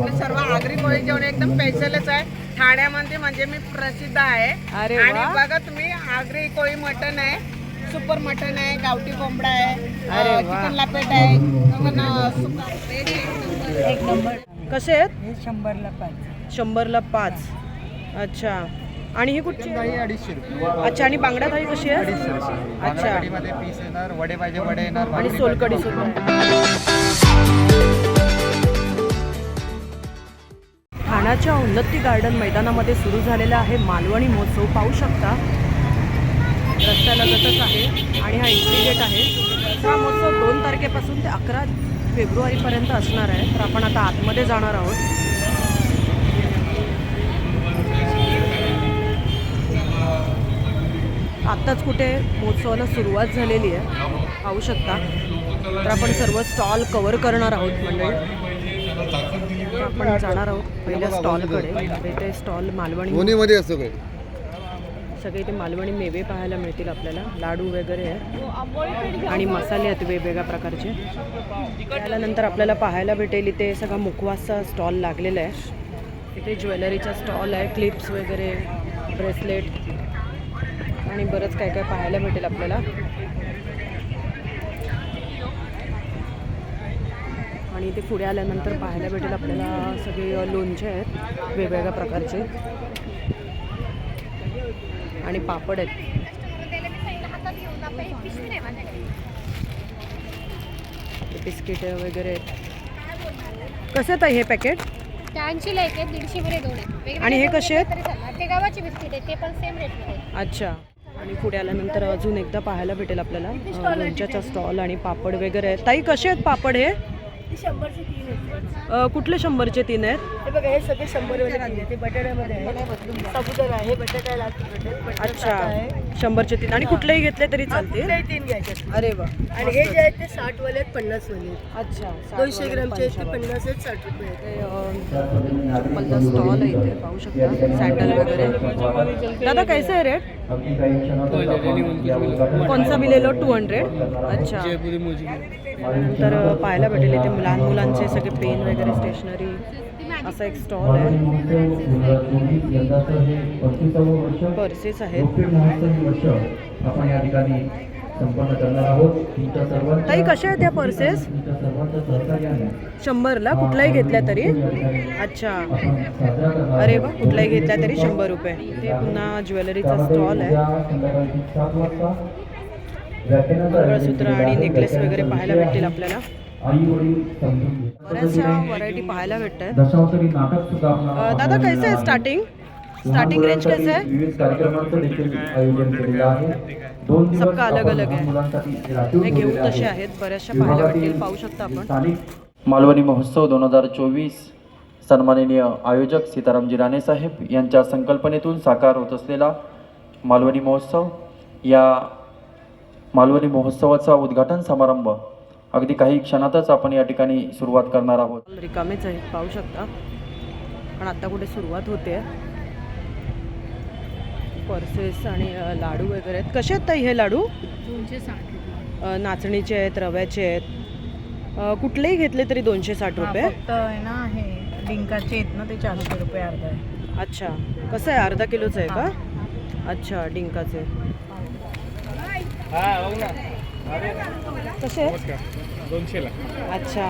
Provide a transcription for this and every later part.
आपले सर्व आगरी कोळी जेवण एकदम स्पेशलच आहे. ठाण्यामध्ये म्हणजे मी प्रसिद्ध आहे. अरे आणि. बघा तुम्ही आगरी कोळी मटन आहे सुपर मटन आहे गावठी कोंबडा आहे. चिकन लापेट आहे एक नंबर. कसे आहेत? शंभरला पाच. शंभरला पाच. अच्छा. आणि ही कुठची? अडीचशे रुपये. अच्छा आणि बांगडा थाळी कशी आहे? अच्छा. बांगडाकढीमध्ये पीस येणार वडे पाहिजे वडे येणार आणि भाकरी सोलकडी ठाण्याच्या उन्नती गार्डन मैदानामध्ये सुरू झालेला आहे मालवणी महोत्सव. पाहू शकता रस्त्यालगतच आहे आणि हा एंट्री गेट आहे. हा महोत्सव दोन तारखेपासून ते अकरा फेब्रुवारीपर्यंत असणार आहे. तर आपण आता आतमध्ये जाणार आहोत. आत्ताच कुठे महोत्सवाला सुरुवात झालेली आहे. पाहू शकता. तर आपण सर्व स्टॉल कवर करणार आहोत मंडळी. आपण जाणार आहोत पहिल्या स्टॉलकडे इथे स्टॉल मालवणी दोन्हीमध्ये असतो काय सगळे इथे मालवणी मेवे पाहायला मिळतील आपल्याला. लाडू वगैरे आहे. आणि मसाले आहेत वेगवेगळ्या प्रकारचे. त्यानंतर आपल्याला पाहायला भेटेल इथे सगळा मुखवासचा स्टॉल लागलेला आहे. इथे ज्वेलरीचा स्टॉल आहे क्लिप्स वगैरे ब्रेसलेट आणि बरंच काय काय पाहायला भेटेल आपल्याला. आणि इथे पुढे आल्यानंतर पाहायला भेटेल आपल्याला सगळे लोणचे आहेत वेगवेगळ्या प्रकारचे. आणि पापड आहेत. बिस्किट वगैरे आहेत. कसे आहेत हे पॅकेट? ऐंशीला एक आहे दीडशे मध्ये दोन आहेत. आणि हे कसे चालणार. ते गावाचे बिस्किट आहे ते पण सेम रेटमध्ये आहेत. अच्छा. आणि पुढे आल्यानंतर अजून एकदा पाहायला भेटेल आपल्याला लोणच्याचा स्टॉल आणि पापड वगैरे आहेत. ताई कसे आहेत पापड हे? शंभरचे तीन आहेत. अ, कुठले शंभरचे तीन आहेत? हे बघा हे सगळे शंभर वाले बटाट्यामध्ये आहे. साबुदाणा आहे बटाटा लागतो बटाटा अच्छा शंभरचे तीन. आणि कुठलेही घेतले तरी चालतील? कुठलेही तीन घ्यायचे अरे वा. आणि हे जे आहेत ते साठ वाले आहेत पन्नास वाले आहेत. अच्छा दोनशे ग्रामचे आहेत ते पंचावन्न. पन्नास आहेत साठ रुपये आहेत. चप्पलचा स्टॉल आहे इथे पाहू शकता. सँडल वगैरे. दादा कैसे आहे रेट कोणचा बी लेलो टू हंड्रेड अच्छा नंतर अ, पाहायला भेटेल इथे लहान मुलांचे सगळे पेन वगैरे स्टेशनरी असा एक स्टॉल आहे. पर्सेस आहेत. ताई कशा आहेत त्या पर्सेस शंभरला? कुठलाही घेतल्या तरी? अच्छा. अरे वा कुठलाही घेतल्या तरी शंभर रुपये. इथे पुन्हा ज्वेलरीचा स्टॉल आहे. मंगळसूत्र आणि. नेकलेस वगैरे पाहायला भेटतील आपल्याला. आई वडील समजून. बऱ्याचशा व्हरायटी पाहायला भेटत दशावतारी नाटक सुद्धा दादा कैसे आहे. स्टार्टिंग स्टार्टिंग रेंज कैसे आहे विविध कार्यक्रमांचं देखील आयोजन केलेलं आहे दोन दिवस सबका अलग अलग आहे. मुलांसाठी राखीव हे घेऊ तसे आहे. आहेत बऱ्याचशा पाहायला भेटतील पाहू शकता आपण स्थानिक मालवणी महोत्सव दोन हजार चोवीस सन्माननीय आयोजक सीतारामजी राणे साहेब यांच्या संकल्पनेतून साकार होत असलेला मालवणी महोत्सव या मालवणी महोत्सवाचा उद्घाटन समारंभ अगदी काही क्षणातच आपण या ठिकाणी सुरुवात करणार आहोत. रिकामेच आहेत पाहू शकता. पण आता कुठे सुरुवात होते. पर्सेस आणि लाडू वगैरे आहेत. कसे आहेत ताई हे लाडू? अ, नाचणीचे आहेत रव्याचे आहेत. अ, कुठलेही घेतले तरी दोनशे साठ रुपये. फक्त आहे ना हे डिंकाचे आहेत ना ते चारशे रुपये अर्धा आहे. अच्छा. कसं आहे? अर्धा किलोचं आहे का? अच्छा डिंकाचे. कसे आहे? अच्छा.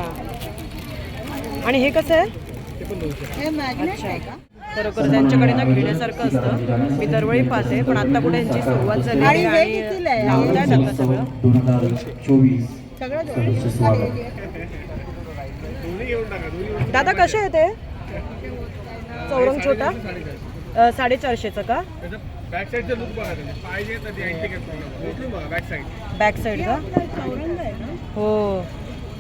आणि हे कसं आहे? अच्छा. खरोखर त्यांच्याकडे ना घेण्यासारखं असतं. मी दरवेळी पाहते पण आता कुठे यांची सुरुवात झाली आणि हे आणि कितीला आहे? लावतायत आता सगळं. दोन हजार चोवीस सदस्य स्वागत. दादा कसे आहे ते? चौरंग छोटा? साडेचारशेचं का? बॅक साईड का हो.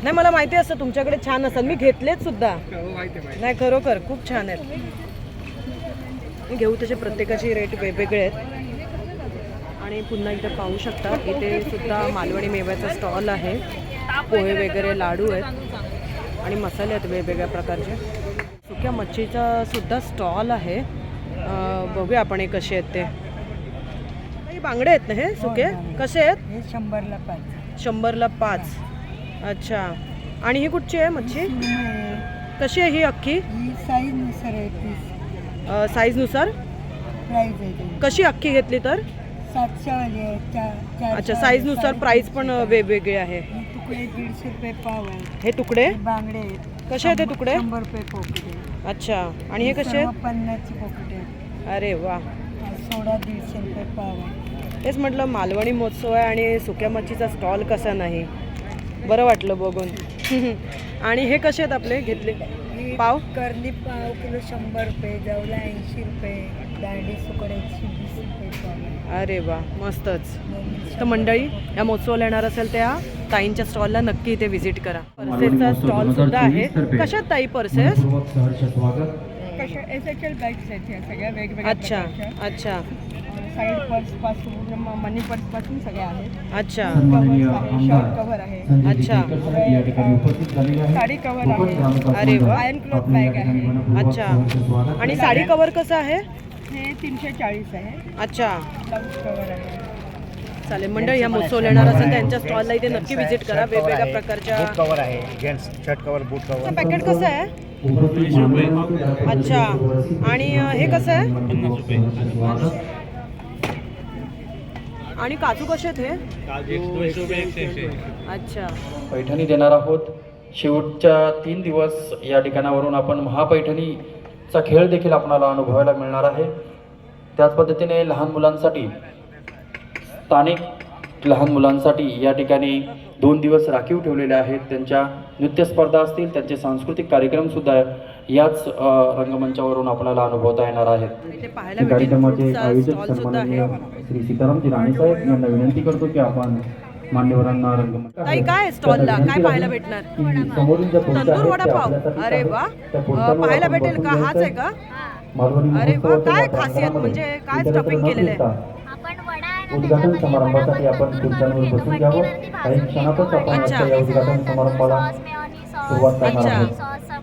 नाही मला माहिती असतं तुमच्याकडे छान असतात. मी घेतलेत सुद्धा. हो माहिती आहे माहिती. नाही खरोखर खूप छान आहेत. मी घेऊ तसे प्रत्येकाचे रेट वेगवेगळे आहेत. आणि पुन्हा इथं पाहू शकता इथे सुद्धा मालवणी मेव्याचा स्टॉल आहे. पोहे वगैरे लाडू आहेत. आणि मसाले आहेत वेगवेगळ्या प्रकारचे. सुक्या मच्छीचा सुद्धा स्टॉल आहे. बघूया आपण हे कसे आहेत ते. हे बांगडे आहेत ना हे सुके? कसे आहेत? हे शंभरला पाच. शंभरला पाच. अच्छा. आणि ही कुठची आहे मच्छी? कशी आहे ही अख्खी? ही साईजनुसार आहे पीस अ, साईजनुसार प्राईज आहे त्याची कशी अख्खी घेतली तर? आहे अच्छा साईजनुसार प्राईस पण अ, वेगवेगळे आहे. तुकडे दीडशे रुपये पाव आहे. हे तुकडे? बांगडे आहेत. कसे आहेत ते तुकडे? शंभर रुपये पॉकेट आहे. अच्छा. आणि हे कसे सर्व आहेत पन्नासची पॉकेट आहे. अरे वा. सोडा दीडशे रुपये पाव आहे. तेच म्हटलं मालवणी महोत्सव आहे आणि सुक्या मच्छीचा स्टॉल कसा नाही? बरं वाटलं बघून. आणि हे कसे आहेत आपले? घेतले. पाव? करली पाव किलो शंभर रुपये जवला ऐंशी रुपये दांडी वीस रुपये अरे वा मस्तच. तर मंडळी या महोत्सवाला येणार असेल त्या ताईंच्या स्टॉलला नक्की इथे व्हिजिट करा. पर्सेसचा स्टॉल सुद्धा आहे. कशात ताई पर्सेस अच्छा अच्छा. साईड पर्सपासून मनी पर्सपासून सगळ्या आहेत. अच्छा. शॉर्ट कव्हर आहे. अच्छा. साडी कव्हर आहे. अरे वा. आयर्न क्लॉथ बॅग आहे. अच्छा. आणि साडी कवर कसं आहे? हे तीनशे चाळीस आहे. अच्छा. ब्लाऊज कव्हर आहे. चालेल मंडळ या महोत्सव येणार असेल त्यांच्या स्टॉलला इथे नक्की व्हिजिट करा. वेगवेगळ्या प्रकारच्या कवर आहे. Gents shirt cover boot cover packet कसं आहे? अच्छा. आणि हे कसं आहे? आणि काजू कसे आहेत हे? अच्छा. पैठणी देणार आहोत. शेवटच्या तीन दिवस या ठिकाणावरून आपण महापैठणीचा खेळ देखील आपणाला अनुभवायला मिळणार आहे. त्याच पद्धतीने लहान मुलांसाठी स्थानिक लहान मुलांसाठी या ठिकाणी दोन दिवस राखीव ठेवलेले आहेत. त्यांच्या नृत्यस्पर्धा असतील त्यांचे सांस्कृतिक कार्यक्रमसुद्धा याच रंगमंचावरून आपल्याला अनुभवता येणार आहेत कार्यक्रमाचे आयोजक सन्माननीय आहे श्री सीतारामजी राणे साहेब यांना विनंती करतो की आपण मान्यवरांना रंगमंच काय आहे स्टॉलला? काय पाहायला भेटणार? अरे. वा पाहायला भेटेल का हाच आहे. का अरे वा, काय खासियत म्हणजे काय न केलेलं आहे? उद्घाटन समारंभासाठी आपण खुर्च्यांवर बसून. घ्यावं काही क्षणातच. आपण या उद्घाटन समारंभाला सुरुवात करणार. आहोत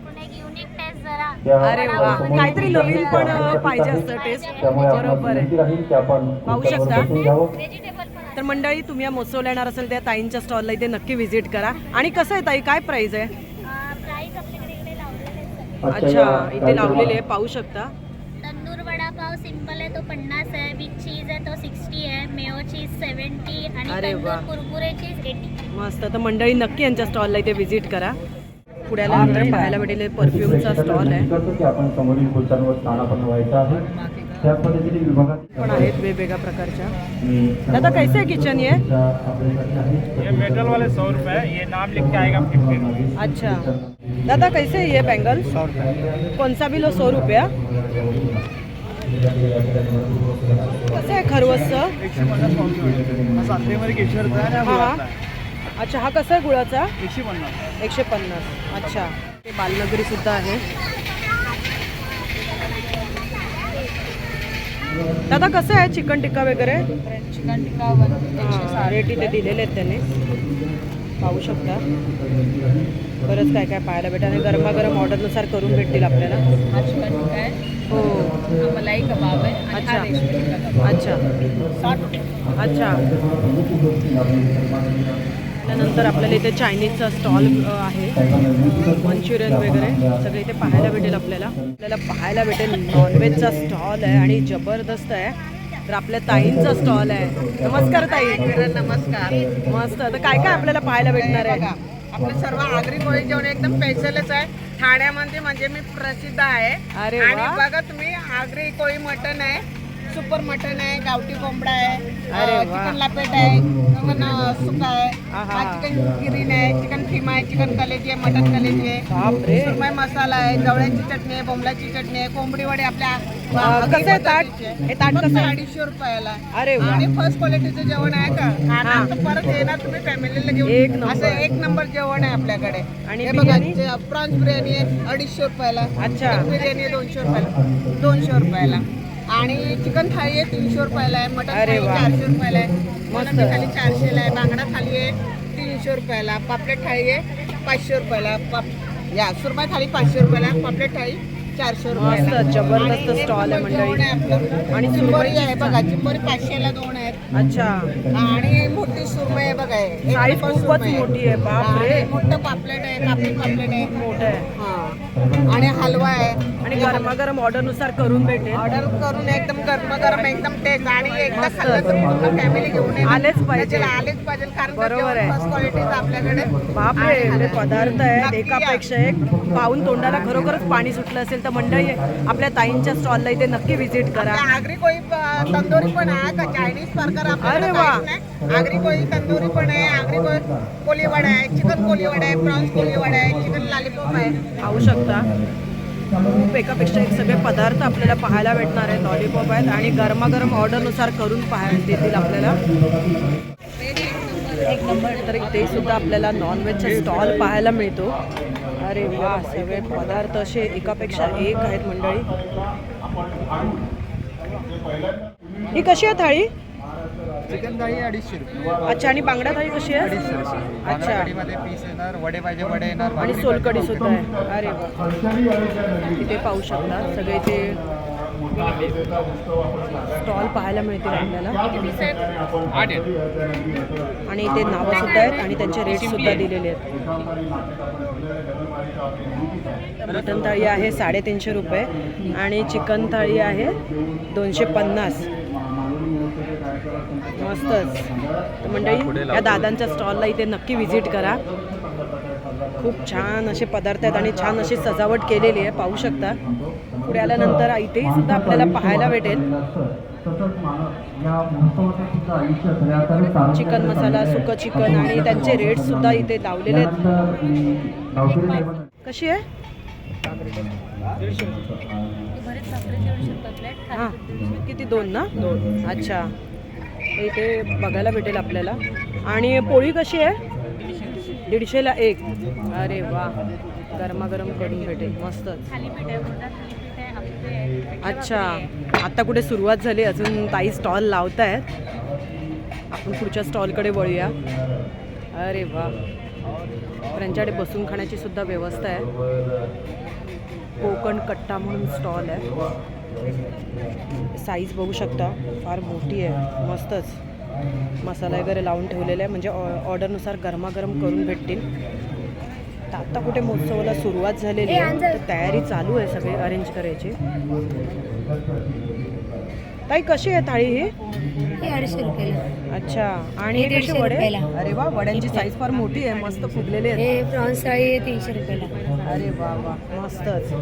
अरे वा. समोरील काहीतरी नवीन पण पाहिजे. असतं टेस्ट बरोबर. आहे पाहू शकता. तर मंडळी तुम्ही या महोत्सवला येणार असेल त्या ताईंच्या स्टॉलला इथे नक्की व्हिजिट करा. आणि कसं आहे ताई काय प्राइस आहे? अच्छा इथे लावलेले आहे पाहू शकता. तंदूर वडापाव सिंपल आहे तो पन्नास आहे. विथ चीज आहे तो सिक्स्टी आहे. मेयो चीज सेवन्टी आणि अरे वा. तंदूर कुरकुरे चीज एटी मस्त. तर मंडळी नक्की यांच्या स्टॉलला इथे व्हिजिट करा. पुढे आल्यानंतर पाहायला भेटेल परफ्यूमचा स्टॉल आहे. पण आहेत वेगवेगळ्या प्रकारच्या. दादा कैसे किचन ये? मेटल वाले सौ रुपए है ये नाम लिख के आएगा अच्छा. दादा कैसे है ये बैंगल सौ रुपये. कौन सा भी लो सौ रुपया? कसं आहे खरवसचं अच्छा हा कसा आहे गुळाचा? एकशे पन्नास. एकशे पन्नास. अच्छा. ते बालनगरी सुद्धा आहे. दादा कसं आहे चिकन टिक्का वगैरे? चिकन टिक्का हा, रेट इथे दिलेले आहेत त्यांनी. पाहू शकता. बरंच काय काय पाहायला भेटेल आणि गरमागरम ऑर्डरनुसार करून भेटतील आपल्याला. हा चिकन टिक्का आहे. मलाई कबाब आहे अच्छा. हा अच्छा. अच्छा. त्यानंतर आपल्याला इथे चायनीजचा स्टॉल आहे. मंचुरियन वगैरे. सगळे इथे पाहायला भेटेल आपल्याला. आपल्याला पाहायला भेटेल नॉनव्हेजचा स्टॉल आहे आणि जबरदस्त आहे. तर आपल्या ताईंचा स्टॉल आहे. नमस्कार ताई. नमस्कार. मस्त. तर काय काय आपल्याला पाहायला भेटणार आहे? आपलं सर्व आगरी कोळी जेवण एकदम स्पेशलच आहे. ठाण्यामध्ये म्हणजे मी प्रसिद्ध आहे. अरे आणि. बघा तुम्ही आगरी कोळी मटन आहे. सुपर मटन आहे गावठी कोंबडा आहे अरे अं, वा. चिकन लापेट आहे चिकन सुका आहे आहा. चिकन गिरीन आहे चिकन फिमा आहे चिकन कलेजी आहे मटन कलेजी आहे बापरे सुरमई मसाला आहे जवळ्याची चटणी आहे बोंबलाची चटणी आहे कोंबडी वडे आपल्या अं, आगरी कसं आहे ताट? पद्धतीचे आहे. हे ताट फक्त कसं आहे? अडीचशे रुपयाला आहे. अरे वा आणि फर्स्ट क्वालिटीचं जेवण आहे का हा. खाणार तर परत येणार तुम्ही फॅमिलीला एक घेऊन नंबर. असं एक नंबर जेवण आहे आपल्याकडे आणि हे बघा बिर्याणी? प्रॉन्स बिर्याणी आहे अडीचशे रुपयाला अच्छा. बिर्याणी आहे दोनशे रुपयाला दोनशे रुपयाला आणि चिकन थाळी आहे तीनशे रुपयाला आहे मटन थाळी. चारशे रुपयाला आहे. मटन थाळी चारशेला आहे बांगडा थाळी आहे तीनशे रुपयाला. पापलेट थाळी आहे पाचशे रुपयाला. पाप या सुरमई थाळी पाचशे रुपयाला पापलेट थाळी चारशे रुपयाला. जबरदस्त स्टॉल आहे मंडळी. आपलं. आणि चिंबोरी आहे बघा चिंबोरी पाचशेला दोन आहेत. अच्छा. आणि मोठी सुरमई आहे बघा साईज खूपच. मोठी आहे बापरे मोठं पापलेट आहे कापडी पापलेट आहे. मोठं आहे. हा. आणि हलवा आहे. आणि गरमागरम ऑर्डरनुसार करून भेटेल. ऑर्डर करून एकदम गरम गरम एकदम टेस्ट आणि एकदा खाल्लं तर पूर्ण फॅमिली घेऊन. आलेच पाहिजे. त्याच्याला आलेच पाहिजे कारण बरोबर आहे. फर्स्ट क्वालिटीचं आपल्याकडे. बापरे एवढे पदार्थ आहेत. एकापेक्षा एक पाहून तोंडाला खरोखरच पाणी सुटलं असेल तर मंडळी आपल्या ताईंच्या स्टॉलला इथे नक्की व्हिजिट करा. आपल्या आगरी कोळी प- तंदुरी पण आहे का? चायनीज प्रकार अरे आपल्याकडे वा. काहीच नाही. आगरी कोळी तंदुरी पण आहे आगरी कोळी कोलीवडा आहे चिकन कोलीवडा आहे प्रॉन्स कोलीवडा आहे चिकन लॉलीपॉप आहे. पाहू शकता. खूप एकापेक्षा एक सगळे पदार्थ आपल्याला पाहायला भेटणार आहेत. लॉलीपॉप आहेत आणि गरमागरम ऑर्डरनुसार करून पाहायला देतील आपल्याला. एक नंबर तर ते सुद्धा आपल्याला नॉनव्हेजचा स्टॉल पाहायला मिळतो. अरे वा सगळे पदार्थ असे एकापेक्षा एक आहेत मंडळी. ही कशी आहे थाळी? चिकन थाळी अडीचशे रुपये. अच्छा आणि बांगडा थाळी कशी आहे? अडीचशे रुपये. अच्छा. पीस येणार वडे पाहिजे वडे येणार आणि सोलकडी सुद्धा आहे. अरे वा. इथे पाहू शकता. सगळे ते स्टॉल पाहायला मिळतील आपल्याला. आठ आहेत आणि इथे नावं सुद्धा आहेत आणि त्यांचे रेट सुद्धा दिलेले आहेत. मटन थाळी आहे साडेतीनशे रुपये आणि चिकन थाळी आहे दोनशे पन्नास. मस्तच. मंडळी या दादांच्या स्टॉलला इथे नक्की व्हिजिट करा. खूप छान असे पदार्थ आहेत आणि छान अशी सजावट केलेली आहे पाहू शकता. पुढे आल्यानंतर इथेही सुद्धा आपल्याला पाहायला भेटेल. चिकन मसाला सुकं चिकन आणि त्यांचे रेट सुद्धा इथे लावलेले आहेत. कशी आहे? हां. किती दोन ना? दोन. अच्छा. इथे बघायला भेटेल आपल्याला. आणि पोळी कशी आहे? दीडशेला एक. अरे वा. गरमागरम करून भेटेल. मस्तच. अच्छा. आता कुठे सुरुवात झाली. अजून ताई स्टॉल लावत आहेत आपण पुढच्या स्टॉलकडे वळूया. अरे वा. त्यांच्याकडे बसून खाण्याची सुद्धा व्यवस्था आहे. कोकण कट्टा म्हणून स्टॉल आहे. साईज बघू शकता फार मोठी आहे मस्तच. मसाला वगैरे लावून ठेवलेला आहे म्हणजे ऑ- ऑर्डरनुसार गरमागरम करून भेटतील. तर आता कुठे महोत्सवाला सुरुवात झालेली आहे तर तयारी चालू आहे सगळे अरेंज करायची. ताई कशी आहे थाळी ही? अडीचशे रुपयाला. अच्छा आणि हे वडे. अरे वा वड्यांची साईज फार मोठी आहे मस्त फुगलेले आहेत. प्रॉन्स थाळी आहे तीनशे रुपयाला. अरे वा वा मस्तच.